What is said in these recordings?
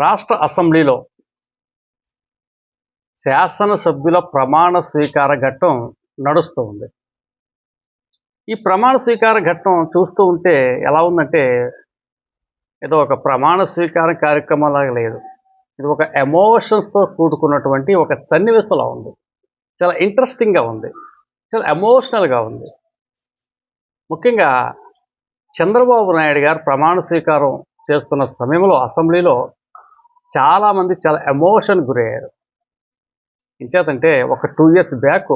రాష్ట్ర అసెంబ్లీలో శాసనసభ్యుల ప్రమాణ స్వీకార ఘట్టం నడుస్తూ ఉంది. ఈ ప్రమాణ స్వీకార ఘట్టం చూస్తూ ఉంటే ఎలా ఉందంటే ఏదో ఒక ప్రమాణ స్వీకార కార్యక్రమం లాగా లేదు. ఇది ఒక ఎమోషన్స్తో కూడుకున్నటువంటి ఒక సన్నివేశంలా ఉంది. చాలా ఇంట్రెస్టింగ్గా ఉంది. చాలా ఎమోషనల్గా ఉంది. ముఖ్యంగా చంద్రబాబు నాయుడు గారు ప్రమాణ స్వీకారం చేస్తున్న సమయంలో అసెంబ్లీలో చాలామంది చాలా ఎమోషన్ గురయ్యారు. ఇంచేతంటే ఒక టూ ఇయర్స్ బ్యాక్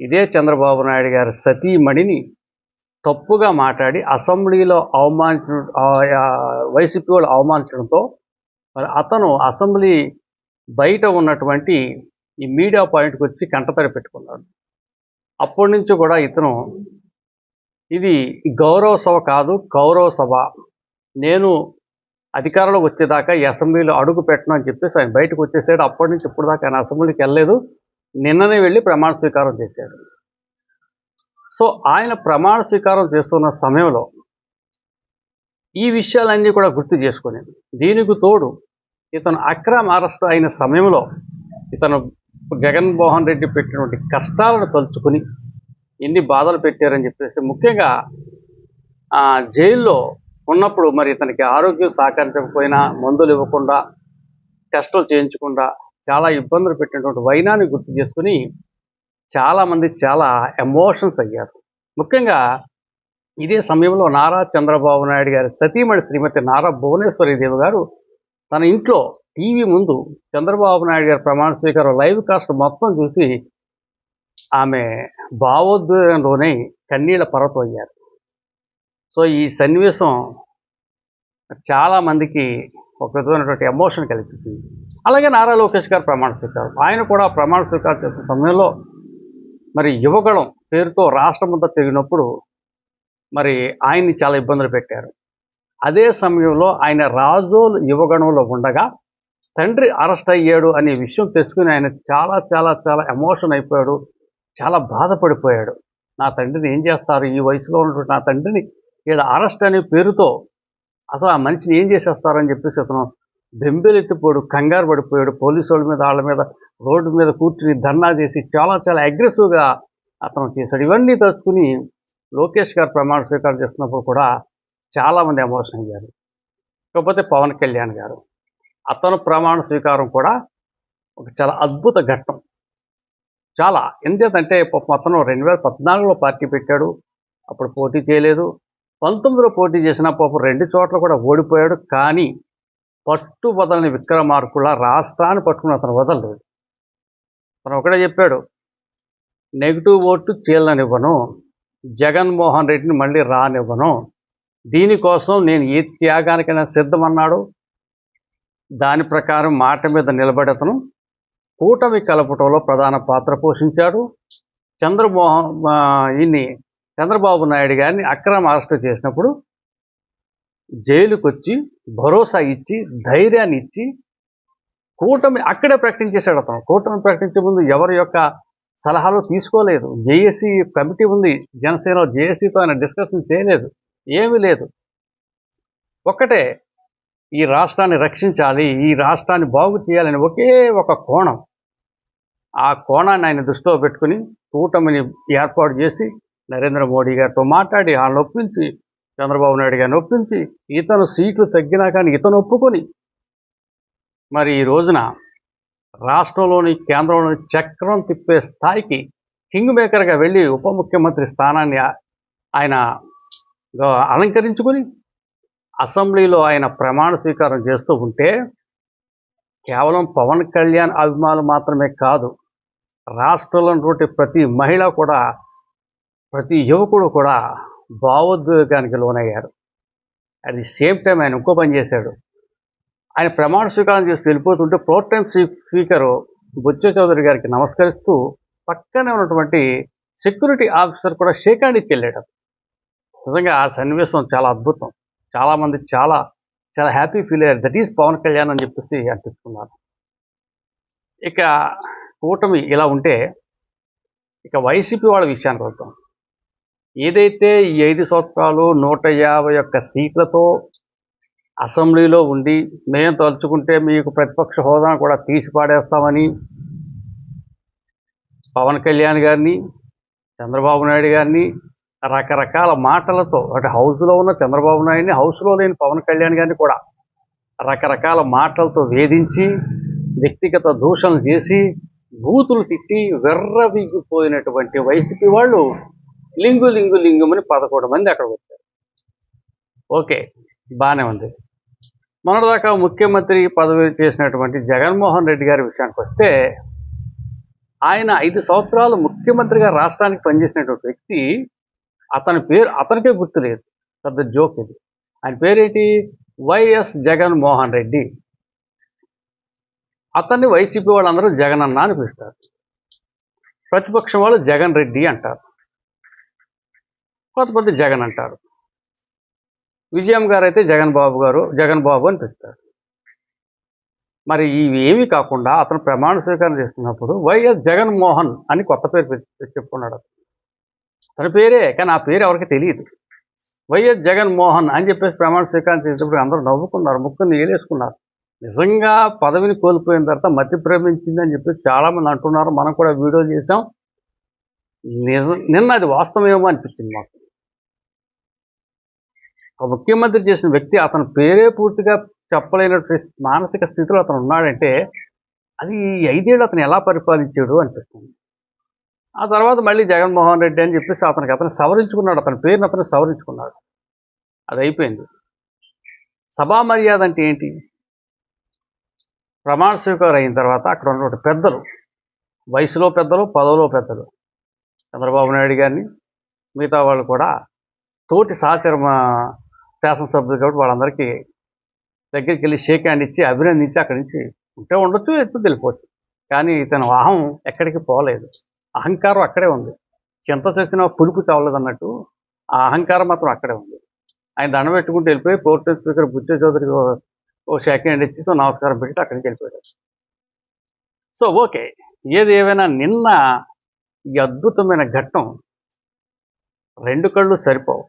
ఇదే చంద్రబాబు నాయుడు గారి సతీమణిని తప్పుగా మాట్లాడి అసెంబ్లీలో అవమానించడం వైసీపీ వాళ్ళు అవమానించడంతో మరి అతను అసెంబ్లీ బయట ఉన్నటువంటి ఈ మీడియా పాయింట్కి వచ్చి కంటతడి పెట్టుకున్నాడు. అప్పటి నుంచి కూడా ఇతను ఇది గౌరవ సభ కాదు కౌరవ సభ. నేను అధికారంలో వచ్చేదాకా ఈ అసెంబ్లీలో అడుగు పెట్టను అని చెప్పేసి ఆయన బయటకు వచ్చేసాడు. అప్పటి నుంచి ఇప్పుడు దాకా ఆయన అసెంబ్లీకి వెళ్ళలేదు. నిన్ననే వెళ్ళి ప్రమాణ స్వీకారం చేశాడు. సో ఆయన ప్రమాణ స్వీకారం చేస్తున్న సమయంలో ఈ విషయాలన్నీ కూడా గుర్తు చేసుకునేది దీనికి తోడు ఇతను అక్రమ అరెస్ట్ అయిన సమయంలో ఇతను జగన్మోహన్ రెడ్డి పెట్టినటువంటి కష్టాలను తలుచుకుని ఎన్ని బాధలు పెట్టారని చెప్పేసి ముఖ్యంగా ఆ, జైల్లో ఉన్నప్పుడు మరి ఇతనికి ఆరోగ్యం సహకరించకపోయినా మందులు ఇవ్వకుండా టెస్టులు చేయించకుండా చాలా ఇబ్బందులు పెట్టినటువంటి వైనాన్ని గుర్తు చేసుకుని చాలామంది చాలా ఎమోషన్స్ అయ్యారు. ముఖ్యంగా ఇదే సమయంలో నారా చంద్రబాబు నాయుడు గారి సతీమణి శ్రీమతి నారా భువనేశ్వరి దేవి గారు తన ఇంట్లో టీవీ ముందు చంద్రబాబు నాయుడు గారి ప్రమాణ స్వీకారం లైవ్ కాస్ట్ మొత్తం చూసి ఆమె భావోద్వేగంలోనే కన్నీళ్ళ పర్వతం అయ్యారు. సో ఈ సన్నివేశం చాలా మందికి ఒక విధమైనటువంటి ఎమోషన్ కలిపిస్తుంది అలాగే నారా లోకేష్ గారు ప్రమాణ స్వీకారం. ఆయన కూడా ప్రమాణ స్వీకారం చేసిన సమయంలో మరి యువగళం పేరుతో రాష్ట్రమంతా తిరిగినప్పుడు మరి ఆయన్ని చాలా ఇబ్బందులు పెట్టారు. అదే సమయంలో ఆయన రాజోలు యువగణంలో ఉండగా తండ్రి అరెస్ట్ అయ్యాడు అనే విషయం తెలుసుకుని ఆయన చాలా చాలా చాలా ఎమోషన్ అయిపోయాడు. చాలా బాధపడిపోయాడు. నా తండ్రిని ఏం చేస్తారు? ఈ వయసులో ఉన్నటువంటి నా తండ్రిని వీళ్ళ అరెస్ట్ అనే పేరుతో అసలు ఆ మనిషిని ఏం చేసేస్తారని చెప్పేసి అతను బెంబేలెత్తిపోయాడు కంగారు పడిపోయాడు పోలీసు వాళ్ళ మీద వాళ్ళ మీద రోడ్డు మీద కూర్చుని ధర్నా చేసి చాలా చాలా అగ్రెసివ్గా అతను చేశాడు. ఇవన్నీ తలుచుకుని లోకేష్ గారు ప్రమాణ స్వీకారం చేస్తున్నప్పుడు కూడా చాలామంది ఎమోషన్ అయ్యారు కాకపోతే పవన్ కళ్యాణ్ గారు. అతను ప్రమాణ స్వీకారం కూడా ఒక చాలా అద్భుత ఘట్టం. చాలా. ఎందుకంటే అతను రెండు వేల పద్నాలుగులో పార్టీ పెట్టాడు. అప్పుడు పోటీ చేయలేదు. పంతొమ్మిదిలో పోటీ చేసిన పాపం రెండు చోట్ల కూడా ఓడిపోయాడు. కానీ పట్టు వదలని విక్రమార్కుల రాష్ట్రాన్ని పట్టుకుని అతను వదలలేదు అతను ఒకటే చెప్పాడు నెగిటివ్ ఓటు చీలనివ్వను జగన్మోహన్ రెడ్డిని మళ్ళీ రానివ్వను. దీనికోసం నేను ఏ త్యాగానికైనా సిద్ధమన్నాడు. దాని ప్రకారం మాట మీద నిలబడి అతను కూటమి కలపటంలో ప్రధాన పాత్ర పోషించాడు. చంద్రమోహన్ ఈయన్ని చంద్రబాబు నాయుడు గారిని అక్రమ అరెస్ట్ చేసినప్పుడు జైలుకు వచ్చి భరోసా ఇచ్చి ధైర్యాన్ని ఇచ్చి కూటమి అక్కడే ప్రకటించేశాడు అతను. కూటమి ప్రకటించే ముందు ఎవరి యొక్క సలహాలు తీసుకోలేదు. జేఏసీ కమిటీ ఉంది. జనసేన జేఏసీతో ఆయన డిస్కషన్ చేయలేదు. ఏమీ లేదు. ఒక్కటే ఈ రాష్ట్రాన్ని రక్షించాలి ఈ రాష్ట్రాన్ని బాగు చేయాలని ఒకే ఒక కోణం. ఆ కోణాన్ని ఆయన దృష్టిలో పెట్టుకుని కూటమిని ఏర్పాటు చేసి నరేంద్ర మోడీ గారితో మాట్లాడి వాళ్ళని ఒప్పించి చంద్రబాబు నాయుడు గారిని ఒప్పించి ఇతను సీట్లు తగ్గినా కానీ ఇతను ఒప్పుకొని. మరి ఈ రోజున రాష్ట్రంలోని కేంద్రంలోని చక్రం తిప్పే స్థాయికి కింగ్ మేకర్గా వెళ్ళి ఉప ముఖ్యమంత్రి స్థానాన్ని ఆయన అలంకరించుకొని అలంకరించుకుని అసెంబ్లీలో ఆయన ప్రమాణ స్వీకారం చేస్తూ ఉంటే కేవలం పవన్ కళ్యాణ్ అభిమానులు మాత్రమే కాదు రాష్ట్రంలో ప్రతి మహిళ కూడా ప్రతి యువకుడు కూడా భావోద్వేగానికి లోనయ్యారు. అట్ ది సేమ్ టైం ఆయన ఇంకో పని చేశాడు. ఆయన ప్రమాణ స్వీకారం చేసి వెళ్ళిపోతుంటే pro tem speaker Buchcha Chowdary గారికి నమస్కరిస్తూ పక్కనే ఉన్నటువంటి సెక్యూరిటీ ఆఫీసర్ కూడా షేక్ హ్యాండ్ ఇచ్చి వెళ్ళాడు. నిజంగా ఆ సన్నివేశం చాలా అద్భుతం. చాలామంది చాలా చాలా హ్యాపీ ఫీల్ అయ్యారు. దట్ ఈస్ పవన్ కళ్యాణ్ అని చెప్పేసి అనిపిస్తున్నారు ఇక కూటమి ఇలా ఉంటే ఇక వైసీపీ వాళ్ళ విషయానికి వద్దాం ఏదైతే ఈ ఐదు సంవత్సరాలు నూట యాభై ఒక్క సీట్లతో అసెంబ్లీలో ఉండి మేము తలుచుకుంటే మీకు ప్రతిపక్ష హోదాను కూడా తీసి పాడేస్తామని పవన్ కళ్యాణ్ గారిని చంద్రబాబు నాయుడు గారిని రకరకాల మాటలతో అంటే హౌస్లో ఉన్న చంద్రబాబు నాయుడిని హౌస్లో లేని పవన్ కళ్యాణ్ గారిని కూడా రకరకాల మాటలతో వేధించి వ్యక్తిగత దూషణలు చేసి బూతులు తిట్టి వెర్రవిగిపోయినటువంటి వైసీపీ వాళ్ళు లింగు లింగు లింగుమని పదకొండు మంది అక్కడ వచ్చారు. ఓకే బాగానే ఉంది. మొన్నటిదాకా ముఖ్యమంత్రి పదవి చేసినటువంటి జగన్మోహన్ రెడ్డి గారి విషయానికి వస్తే ఆయన ఐదు సంవత్సరాలు ముఖ్యమంత్రిగా రాష్ట్రానికి పనిచేసినటువంటి వ్యక్తి అతని పేరు అతనికే గుర్తులేదు పెద్ద జోక్ ఇది. ఆయన పేరేంటి? వైఎస్ జగన్మోహన్ రెడ్డి. అతన్ని వైసీపీ వాళ్ళందరూ జగన్ అన్న అని పిలుస్తారు. ప్రతిపక్షం వాళ్ళు జగన్ రెడ్డి అంటారు. కొంతమంది జగన్ అంటారు. విజయం గారు అయితే జగన్ బాబు గారు జగన్ బాబు అని పిలుస్తారు మరి ఇవి కాకుండా అతను ప్రమాణ స్వీకారం చేస్తున్నప్పుడు వైఎస్ జగన్మోహన్ అని కొత్త పేరు చెప్పుకున్నాడు అతను. తన పేరే కానీ ఆ పేరు ఎవరికి తెలియదు. వైఎస్ జగన్మోహన్ అని చెప్పేసి ప్రమాణ స్వీకారం చేసేటప్పుడు అందరూ నవ్వుకున్నారు ముక్కుని ఏలేసుకున్నారు నిజంగా పదవిని కోల్పోయిన తర్వాత మతి అని చెప్పి చాలామంది అంటున్నారు. మనం కూడా వీడియో చేసాం నిజం నిన్న అది వాస్తవమేమో అనిపించింది మాకు. ఒక ముఖ్యమంత్రి చేసిన వ్యక్తి అతని పేరే పూర్తిగా చెప్పలేనటువంటి మానసిక స్థితిలో అతను ఉన్నాడంటే అది ఐదేళ్ళు అతను ఎలా పరిపాలించాడు అనిపిస్తుంది. ఆ తర్వాత మళ్ళీ జగన్మోహన్ రెడ్డి అని చెప్పేసి అతనికి అతను సవరించుకున్నాడు. అతని పేరుని అతను సవరించుకున్నాడు. అది అయిపోయింది. సభా మర్యాద అంటే ఏంటి? ప్రమాణ స్వీకారం అయిన తర్వాత అక్కడ ఉన్నటువంటి పెద్దలు వయసులో పెద్దలు పదవులో పెద్దలు చంద్రబాబు నాయుడు గారిని మిగతా వాళ్ళు కూడా తోటి సహచర శాసనసభ్యులు కాబట్టి వాళ్ళందరికీ దగ్గరికి వెళ్ళి షేక్ హ్యాండ్ ఇచ్చి అభినందించి అక్కడి నుంచి ఉంటే ఉండొచ్చు ఎత్తు తెలిపోవచ్చు కానీ ఇతను అహం ఎక్కడికి పోలేదు. అహంకారం అక్కడే ఉంది. చింత చేసిన పులుపు చావలేదు అన్నట్టు ఆ అహంకారం మాత్రం అక్కడే ఉంది. ఆయన దండ పెట్టుకుంటూ వెళ్ళిపోయి పోర్టు స్పీకర్ బుచ్చ చౌదరికి ఓ- ఓ షేక్ హ్యాండ్ ఇచ్చి సో నమస్కారం పెట్టి అక్కడికి వెళ్ళిపోయాడు సో ఓకే. ఏది ఏమైనా నిన్న ఈ అద్భుతమైన ఘట్టం రెండు కళ్ళు సరిపోవు.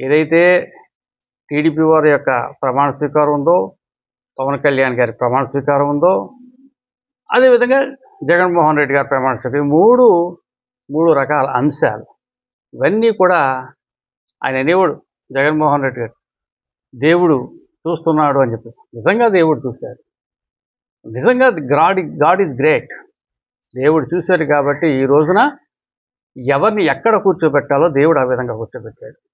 ఏదైతే టీడీపీ వారి యొక్క ప్రమాణ స్వీకారం ఉందో పవన్ కళ్యాణ్ గారి ప్రమాణ స్వీకారం ఉందో అదేవిధంగా జగన్మోహన్ రెడ్డి గారి ప్రమాణ స్వీకారం మూడు మూడు రకాల అంశాలు ఇవన్నీ కూడా ఆయన అనేవాడు జగన్మోహన్ రెడ్డి గారు. దేవుడు చూస్తున్నాడు అని చెప్పేసి. నిజంగా దేవుడు చూశాడు. నిజంగా గాడ్ గాడ్ ఈజ్ గ్రేట్. దేవుడు చూశాడు కాబట్టి ఈ రోజున ఎవరిని ఎక్కడ కూర్చోబెట్టాలో దేవుడు ఆ విధంగా కూర్చోబెట్టాడు.